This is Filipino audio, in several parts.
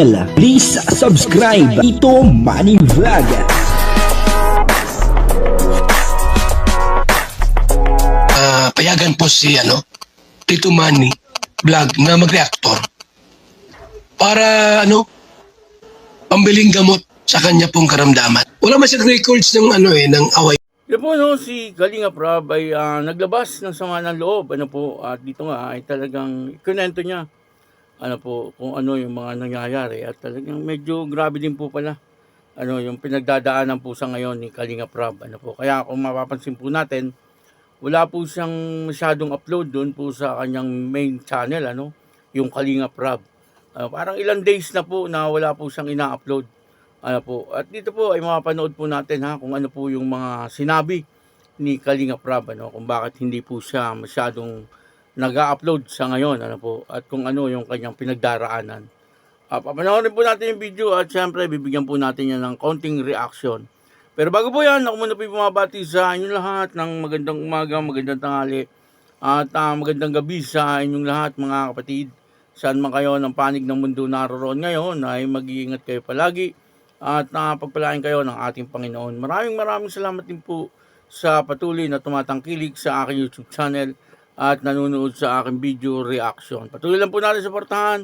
Please subscribe Ito Money Vlog. Ah, payagan po si ano, Tito Manny vlog na mag-reactor para ano pambiling gamot sa kanya pong karamdaman. Wala man siyang records ng ano eh ng away Yan po no, si Kalinga Prab ay ah, naglabas ng sama ng loob. Ano po, at dito nga ay talagang kunento niya ano po, kung ano yung mga nangyayari. At talagang medyo grabe din po pala ano yung pinagdadaanan po sa ngayon ni Kalinga Prab. Ano po, kaya kung mapapansin po natin, wala po siyang masyadong upload doon po sa kanyang main channel, ano, yung Kalinga Prab. Ah, parang ilang days na po na wala po siyang ina-upload. Ano po. At dito po ay mapapanood po natin ha kung ano po yung mga sinabi ni Kalinga Prab ano kung bakit hindi po siya masyadong nag-upload sa ngayon ano po at kung ano yung kanyang pinagdaraanan. Uh, papanoorin po natin yung video at syempre bibigyan po natin yan ng konting reaction. Pero bago po yan, ako muna po bumabati sa inyong lahat ng magandang umaga, magandang tanghali at ah, magandang gabi sa inyong lahat mga kapatid. Saan man kayo ng panig ng mundo naroon ngayon ay mag-iingat kayo palagi at napagpalain kayo ng ating Panginoon. Maraming maraming salamat din po sa patuloy na tumatangkilik sa aking YouTube channel at nanonood sa aking video reaction. Patuloy lang po natin suportahan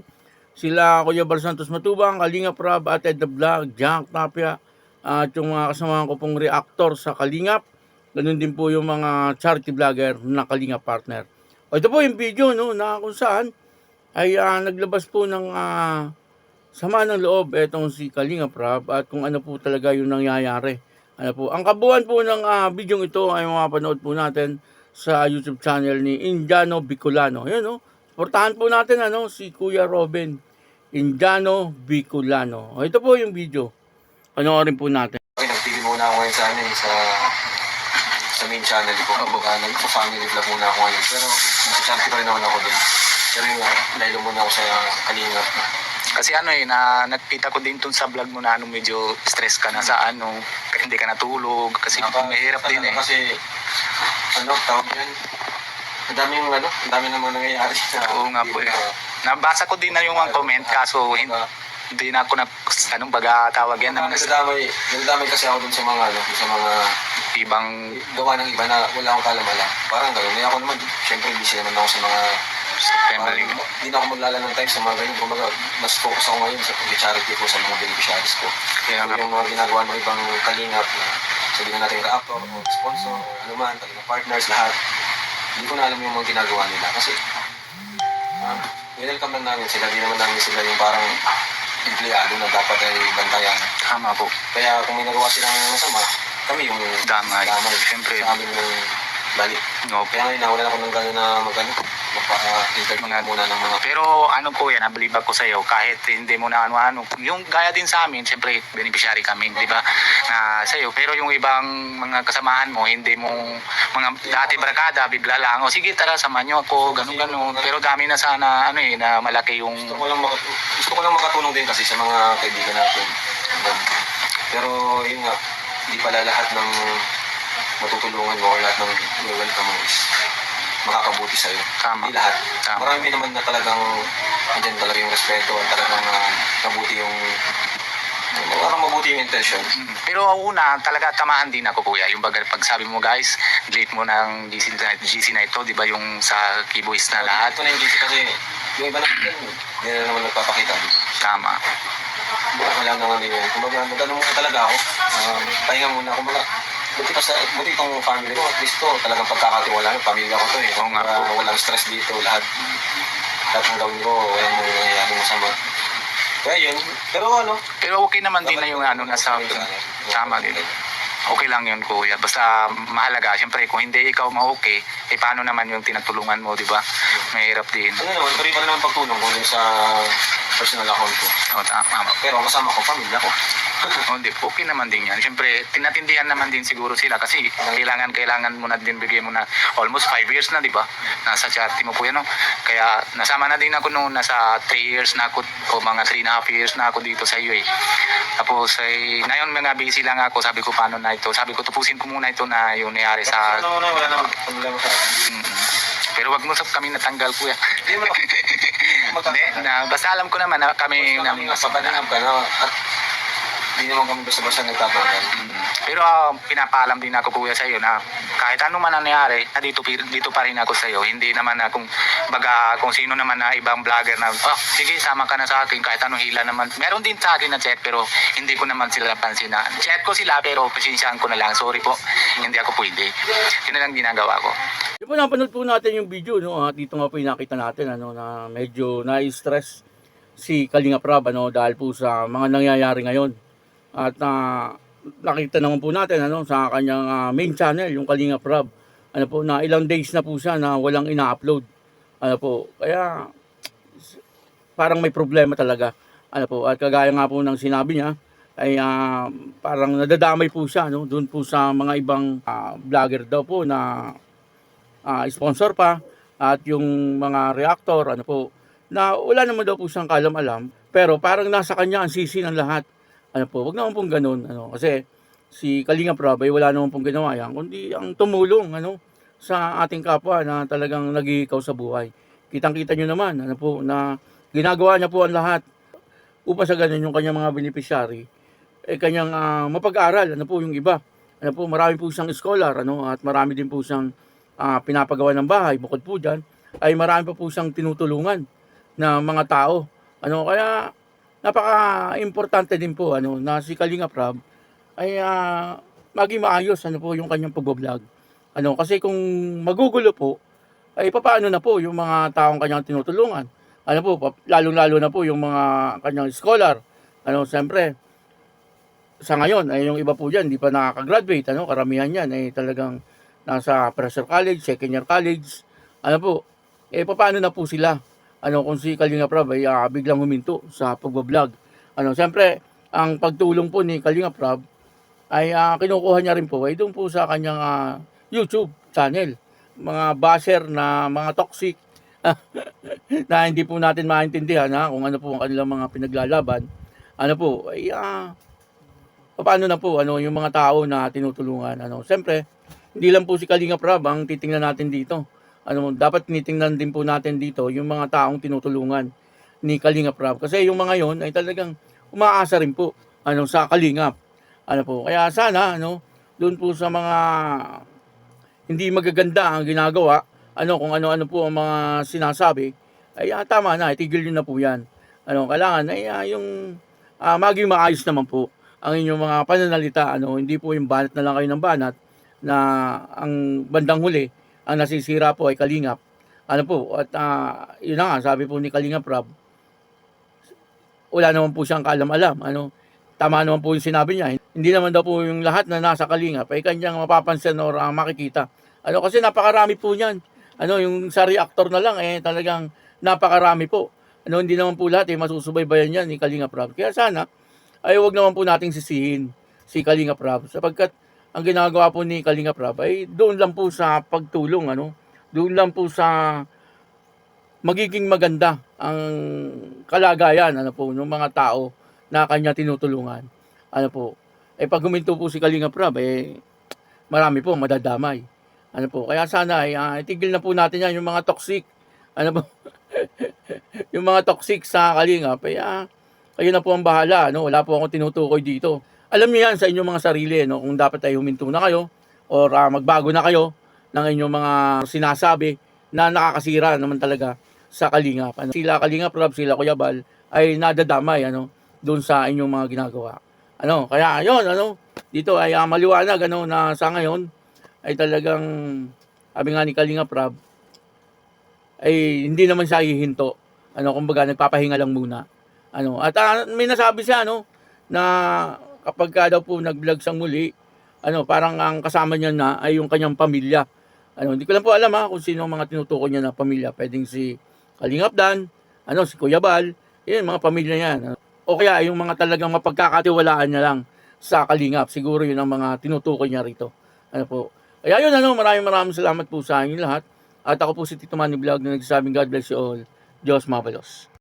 sila Kuya Bar Santos Matubang, Kalinga Prab, at Ed the Vlog, Jack Tapia, at yung mga kasamahan ko pong reactor sa Kalingap. Ganun din po yung mga charity vlogger na Kalingap partner. O ito po yung video no, na kung saan ay ah, naglabas po ng ah, sama ng loob etong si Kalinga Prab at kung ano po talaga yung nangyayari. Ano po, ang kabuuan po ng ah, video ito ay mapapanood po natin sa YouTube channel ni Indiano Bicolano. Yun no. Portahan po natin ano si Kuya Robin Indiano Bicolano. O, ito po yung video. Panoorin po natin. Okay, nagtigil muna ako ngayon sa ano eh, sa sa main channel ko. Kumbaga, nagpa-family vlog muna ako ngayon. Pero, nag-channel pa rin naman ako din. Pero yung, dahil muna ako sa Kalinga. Kasi ano eh, na, nakita ko din dun sa vlog mo na ano, medyo stress ka na sa ano, hindi ka natulog, kasi mahirap din eh. Kasi, ano, tawag yan. Ang daming, ano, ang dami namang nangyayari. Na, Oo nga po eh. Nabasa ko din na yung mga comment, kaso hindi, hindi na ako na, anong baga tawag yan, Ano, ng nagdadamay, nagdadamay kasi ako dun sa mga, ano, sa mga ibang, gawa ng iba na wala akong kalam-alam. Parang gano'n. Eh, ako naman, syempre, busy naman ako sa mga family mo. Hindi na ako maglala ng time sa mga ganyan. Kumbaga, mas focus ako ngayon sa pag-charity ko sa mga beneficiaries ko. Kaya nga, yung mga ginagawa ng ibang kalingap na sabihin na natin reactor o sponsor o ano man, talaga partners, lahat. Hindi ko na alam yung mga ginagawa nila kasi uh, welcome lang namin sila. Di naman namin sila yung parang empleyado na dapat ay bantayan. tama po. Kaya kung may nagawa silang masama, kami yung Damay. damay. Siyempre. Sa amin yung balik. No, Kaya ngayon, nawalan ako ng gano'n na magano magpa-interview Mga- muna ng mga Pero ano po yan, nabilib ako sa iyo kahit hindi mo na ano-ano. Yung gaya din sa amin, siyempre beneficiary kami, di ba? Na sa iyo. Pero yung ibang mga kasamahan mo, hindi mo mga dati barkada, bigla lang, o sige tara, samahan nyo ako, ganun ganun. Pero dami na sana, ano eh, na malaki yung... Gusto ko lang, makatu- gusto ko lang makatulong din kasi sa mga kaibigan natin. Pero yun nga, hindi pala lahat ng matutulungan mo or lahat ng welcome mo is makakabuti sa'yo. Tama. Hindi lahat. Tama. Marami naman na talagang andyan talaga yung respeto at talagang uh, mabuti yung parang mabuti yung intention. Mm. Pero una, talaga tamahan din ako kuya. Yung baga, pag sabi mo guys, late mo ng GC na, GC na ito, di ba yung sa keyboys na lahat? Ito na yung GC kasi yung iba natin, hindi na naman nagpapakita. Tama. wala naman yun. Kumbaga, magano muna talaga ako. Um, pahinga muna. Kumbaga, buti pa sa, buti itong family ko. At least to, talagang pagkakatiwala ng pamilya ko to eh. Oo nga Kumbaga, po. walang stress dito. Lahat, lahat ng gawin ko, walang nangyayari masama. Kaya yun. Pero ano, Pero okay naman din na yung ano, nasa... Tama din. Okay lang yun kuya. Basta mahalaga. Siyempre, kung hindi ikaw ma-okay, eh paano naman yung tinatulungan mo, di ba? Mahirap din. ano naman, pero iba na naman pagtulong ko dun sa personal account ko. O, tama. Pero kasama ko, pamilya ko. O, hindi, okay naman din yan. Siyempre, tinatindihan naman din siguro sila kasi kailangan, kailangan mo na din bigay mo na almost 5 years na, di ba? Nasa chat mo po yan, no? Kaya nasama na din ako noon, nasa 3 years na ako, o mga 3 and a half years na ako dito sa iyo eh. Tapos, eh, ngayon mga busy lang ako, sabi ko paano na ito. Sabi ko, tupusin ko muna ito na yung nangyari sa... Ano na, wala naman problema sa akin. Pero wag mo sa kami natanggal kuya. Hindi mo na, basta alam ko naman na kami Kami nga sa Kalingap ka? Hindi naman kami basta-basta nagtapagan. Pero ah, pinapaalam din ako kuya sa iyo na kahit ano man ang nangyari, na dito, pi- dito pa rin ako sa iyo. Hindi naman na kung baga kung sino naman na ibang vlogger na oh, sige sama ka na sa akin kahit anong hila naman. Meron din sa akin na chat pero hindi ko naman sila pansin na chat ko sila pero pasensyahan ko na lang. Sorry po, hindi ako pwede. Yun na lang ginagawa ko. Di po napanood po natin yung video no at dito nga po yung nakita natin ano na medyo na-stress si Kalinga Prab ano dahil po sa mga nangyayari ngayon. At ah, nakita naman po natin ano sa kanyang ah, main channel yung Kalinga Prab. Ano po na ilang days na po siya na walang ina-upload. Ano po kaya parang may problema talaga. Ano po at kagaya nga po ng sinabi niya ay ah, parang nadadamay po siya no doon po sa mga ibang ah, vlogger daw po na ah, sponsor pa at yung mga reactor ano po na wala naman daw po siyang kalam-alam pero parang nasa kanya ang sisi ng lahat ano po wag naman pong ganun ano. Kasi si Kalinga Prab ay wala naman pong ginawa yan kundi ang tumulong ano sa ating kapwa na talagang nag-iikaw sa buhay. Kitang-kita nyo naman ano po na ginagawa niya po ang lahat upang sa ganun yung kanyang mga beneficiary eh kanyang ah, mapag-aral ano po yung iba. Ano po marami po siyang scholar ano at marami din po siyang ah, pinapagawa ng bahay. Bukod po diyan ay marami pa po siyang tinutulungan na mga tao ano. Kaya napaka-importante din po ano na si Kalinga Prab ay ah, maging maayos ano po yung kanyang pag-vlog ano kasi kung magugulo po ay papaano na po yung mga taong kanyang tinutulungan ano po lalong-lalo na po yung mga kanyang scholar ano siyempre sa ngayon ay yung iba po diyan hindi pa nakaka-graduate ano karamihan niyan ay talagang nasa pressure college, second year college. Ano po? Eh paano na po sila? Ano kung si Kalinga Prab ay ah, biglang huminto sa pagbablog. Ano, siyempre, ang pagtulong po ni Kalinga Prab ay ah, kinukuha niya rin po ay doon po sa kanyang ah, YouTube channel. Mga basher na mga toxic na hindi po natin maintindihan ha, kung ano po ang kanilang mga pinaglalaban. Ano po, ay ah, paano na po ano yung mga tao na tinutulungan ano siyempre hindi lang po si Kalinga Prab ang titingnan natin dito ano dapat tinitingnan din po natin dito yung mga taong tinutulungan ni Kalinga Prab. Kasi yung mga yon ay talagang umaasa rin po ano sa Kalingap ano po kaya sana ano doon po sa mga hindi magaganda ang ginagawa ano kung ano-ano po ang mga sinasabi ay ah, tama na itigil niyo na po yan. Ano kailangan ay ah, yung ah, maging maayos naman po ang inyong mga pananalita ano hindi po yung banat na lang kayo ng banat na ang bandang huli ang nasisira po ay kalingap. Ano po at ah, yun na nga sabi po ni Kalingap Rob wala naman po siyang kaalam-alam ano? Tama naman po yung sinabi niya. Hindi naman daw po yung lahat na nasa kalingap ay kanyang mapapansin or ah, makikita. Ano kasi napakarami po niyan. Ano yung sa reactor na lang eh talagang napakarami po. Ano hindi naman po lahat eh masusubaybayan yan ni Kalingap Rob kaya sana ay wag naman po nating sisihin si Kalinga Prab sapagkat ang ginagawa po ni Kalinga Prab ay doon lang po sa pagtulong ano? Doon lang po sa magiging maganda ang kalagayan ano po ng mga tao na kanya tinutulungan. Ano po? Eh pag huminto po si Kalinga Prab eh marami po madadamay. Ano po? Kaya sana ay ah, itigil na po natin yan yung mga toxic. Ano po? Yung mga toxic sa Kalinga eh ah, kayo na po ang bahala, no? Wala po akong tinutukoy dito. Alam niyo yan sa inyong mga sarili, no? Kung dapat ay huminto na kayo or ah, magbago na kayo ng inyong mga sinasabi na nakakasira naman talaga sa Kalingap. Ano? Sila Kalingap Rob, sila Kuya Bal ay nadadamay ano doon sa inyong mga ginagawa. Ano, kaya ayun, ano, dito ay ah, maliwanag ano na sa ngayon ay talagang sabi nga ni Kalingap Rob ay hindi naman siya hihinto. Ano, kumbaga nagpapahinga lang muna. Ano, at ah, may nasabi siya ano na kapag ka daw po nag-vlog sang muli, ano, parang ang kasama niya na ay yung kanyang pamilya. Ano, hindi ko lang po alam ha kung sino ang mga tinutukoy niya na pamilya. Pwedeng si Kalingap Dan, ano, si Kuya Bal, yun, mga pamilya niya. Ano. O kaya yung mga talagang mapagkakatiwalaan niya lang sa Kalingap. Siguro yun ang mga tinutukoy niya rito. Ano po. Kaya yun, ano, maraming maraming salamat po sa inyo lahat. At ako po si Tito Manny Vlog na nagsasabing God bless you all. Diyos mabalos.